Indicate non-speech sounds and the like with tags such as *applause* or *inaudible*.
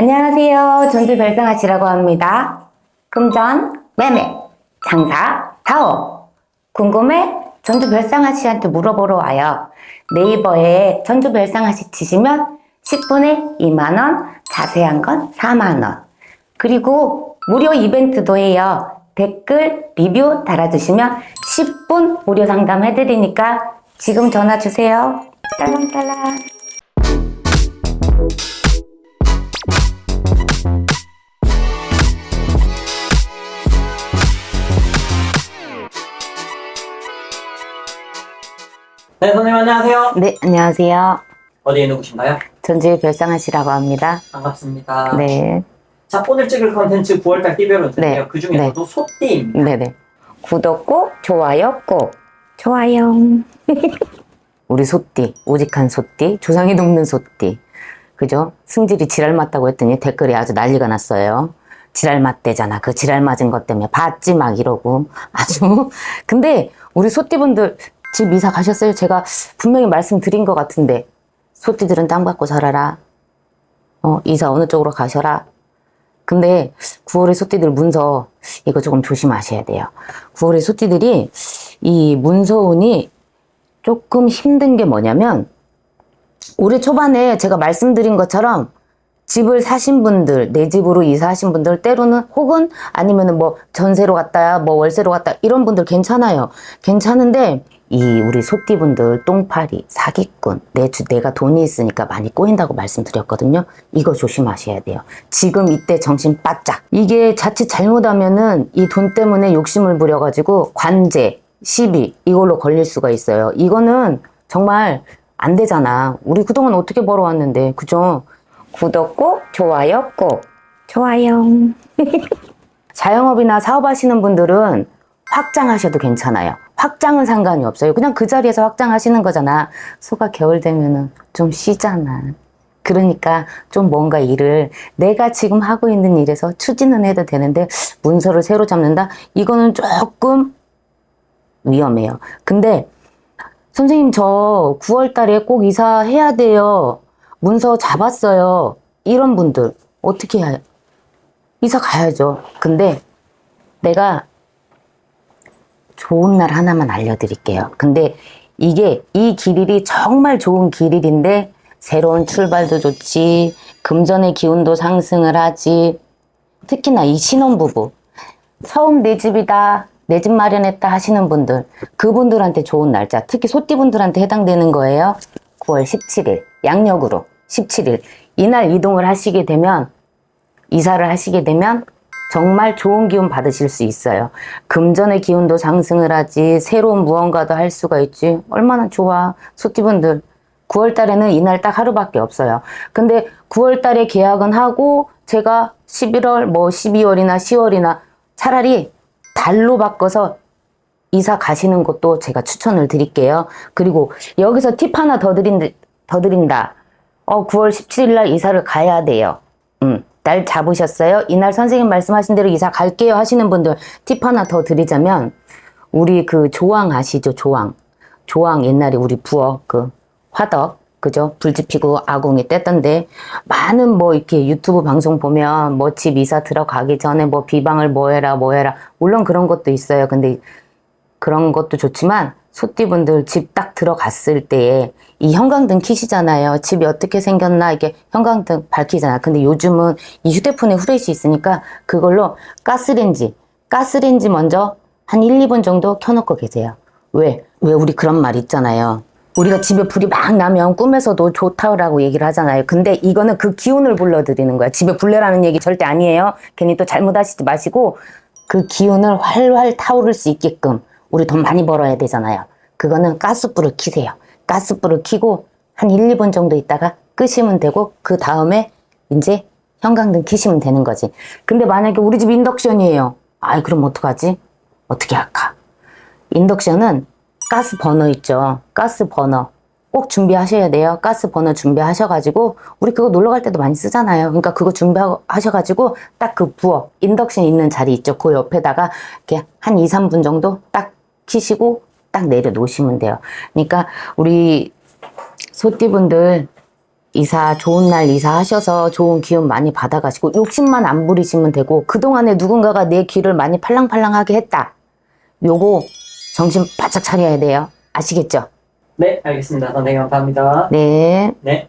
안녕하세요. 전주 별상아씨라고 합니다. 금전, 매매, 장사, 사업. 궁금해? 전주 별상아씨한테 물어보러 와요. 네이버에 전주 별상아씨 치시면 10분에 2만원, 자세한 건 4만원. 그리고 무료 이벤트도 해요. 댓글, 리뷰 달아주시면 10분 무료 상담 해드리니까 지금 전화 주세요. 딸랑딸랑. 네, 선생님 안녕하세요. 네, 안녕하세요. 어디에 누구신가요? 전주의 별상아씨라고 합니다. 반갑습니다. 네, 자, 오늘 찍을 컨텐츠 9월달 띠별론인데요. 네, 그 중에서도 소띠입니다. 네네. 구독 꼭, 좋아요 꼭. 좋아요. *laughs* 우리 소띠, 오직한 소띠, 조상이 돕는 소띠. 그죠? 승질이 지랄 맞다고 했더니 댓글에 아주 난리가 났어요. 지랄 맞대잖아. 그 지랄 맞은 것 때문에 봤지 막 이러고 아주. *laughs* 근데 우리 소띠분들 집 이사 가셨어요? 제가 분명히 말씀드린 것 같은데 소띠들은 땅 받고 살아라. 어, 이사 어느 쪽으로 가셔라. 근데 9월의 소띠들 문서 이거 조금 조심하셔야 돼요. 9월의 소띠들이 이 문서운이 조금 힘든 게 뭐냐면 올해 초반에 제가 말씀드린 것처럼 집을 사신 분들, 내 집으로 이사하신 분들, 때로는 혹은 아니면은 뭐 전세로 갔다, 뭐 월세로 갔다, 이런 분들 괜찮아요. 괜찮은데, 이 우리 소띠분들, 똥파리, 사기꾼, 내 주, 내가 돈이 있으니까 많이 꼬인다고 말씀드렸거든요. 이거 조심하셔야 돼요. 지금 이때 정신 바짝. 이게 자칫 잘못하면은 이 돈 때문에 욕심을 부려가지고 관제, 시비, 이걸로 걸릴 수가 있어요. 이거는 정말 안 되잖아. 우리 그동안 어떻게 벌어왔는데, 그죠? 구독 꼭, 좋아요 꼭. 좋아요. *laughs* 자영업이나 사업하시는 분들은 확장하셔도 괜찮아요. 확장은 상관이 없어요. 그냥 그 자리에서 확장하시는 거잖아. 소가 겨울 되면은 좀 쉬잖아. 그러니까 좀 뭔가 일을 내가 지금 하고 있는 일에서 추진은 해도 되는데 문서를 새로 잡는다? 이거는 조금 위험해요. 근데 선생님 저 9월 달에 꼭 이사해야 돼요. 문서 잡았어요. 이런 분들 어떻게 해야 이사 가야죠. 근데 내가 좋은 날 하나만 알려드릴게요. 근데 이게 이 길일이 정말 좋은 길일인데 새로운 출발도 좋지 금전의 기운도 상승을 하지. 특히나 이 신혼부부. 처음 내 집이다 내 집 마련했다 하시는 분들 그분들한테 좋은 날짜 특히 소띠분들한테 해당되는 거예요. 9월 17일 양력으로 17일. 이날 이동을 하시게 되면 이사를 하시게 되면 정말 좋은 기운 받으실 수 있어요. 금전의 기운도 상승을 하지, 새로운 무언가도 할 수가 있지. 얼마나 좋아. 소띠분들. 9월 달에는 이날 딱 하루밖에 없어요. 근데 9월 달에 계약은 하고, 제가 11월, 뭐 12월이나 10월이나 차라리 달로 바꿔서 이사 가시는 것도 제가 추천을 드릴게요. 그리고 여기서 팁 하나 더 드린, 더 드린다. 어, 9월 17일 날 이사를 가야 돼요. 음, 날 잡으셨어요? 이날 선생님 말씀하신 대로 이사 갈게요 하시는 분들 팁 하나 더 드리자면 우리 그 조항 아시죠? 조항. 조항 옛날에 우리 부엌 그 화덕 그죠? 불 지 피고 아궁이 뗐던데 많은 뭐 이렇게 유튜브 방송 보면 뭐 집 이사 들어가기 전에 뭐 비방을 뭐 해라 뭐 해라 물론 그런 것도 있어요. 근데 그런 것도 좋지만 소띠분들 집 딱 들어갔을 때에 이 형광등 키시잖아요. 집이 어떻게 생겼나 이게 형광등 밝히잖아. 근데 요즘은 이 휴대폰에 후레쉬 있으니까 그걸로 가스렌지, 가스렌지 먼저 한 1, 2분 정도 켜놓고 계세요. 왜? 왜 우리 그런 말 있잖아요. 우리가 집에 불이 막 나면 꿈에서도 좋다라고 얘기를 하잖아요. 근데 이거는 그 기운을 불러들이는 거야. 집에 불내라는 얘기 절대 아니에요. 괜히 또 잘못하시지 마시고 그 기운을 활활 타오를 수 있게끔 우리 돈 많이 벌어야 되잖아요. 그거는 가스불을 켜세요. 가스불을 켜고 한 1, 2분 정도 있다가 끄시면 되고 그 다음에 이제 형광등 켜시면 되는 거지. 근데 만약에 우리 집 인덕션이에요. 아이 그럼 어떡하지? 어떻게 할까? 인덕션은 가스 버너 있죠. 가스 버너. 꼭 준비하셔야 돼요. 가스 버너 준비하셔가지고 우리 그거 놀러 갈 때도 많이 쓰잖아요. 그러니까 그거 준비하셔가지고 딱 그 부엌 인덕션 있는 자리 있죠. 그 옆에다가 이렇게 한 2, 3분 정도 딱 키시고 딱 내려놓으시면 돼요. 그러니까 우리 소띠분들 이사 좋은 날 이사하셔서 좋은 기운 많이 받아가시고 욕심만 안 부리시면 되고 그동안에 누군가가 내 귀를 많이 팔랑팔랑하게 했다. 요거 정신 바짝 차려야 돼요. 아시겠죠? 네, 알겠습니다. 선생님 감사합니다. 네. 네.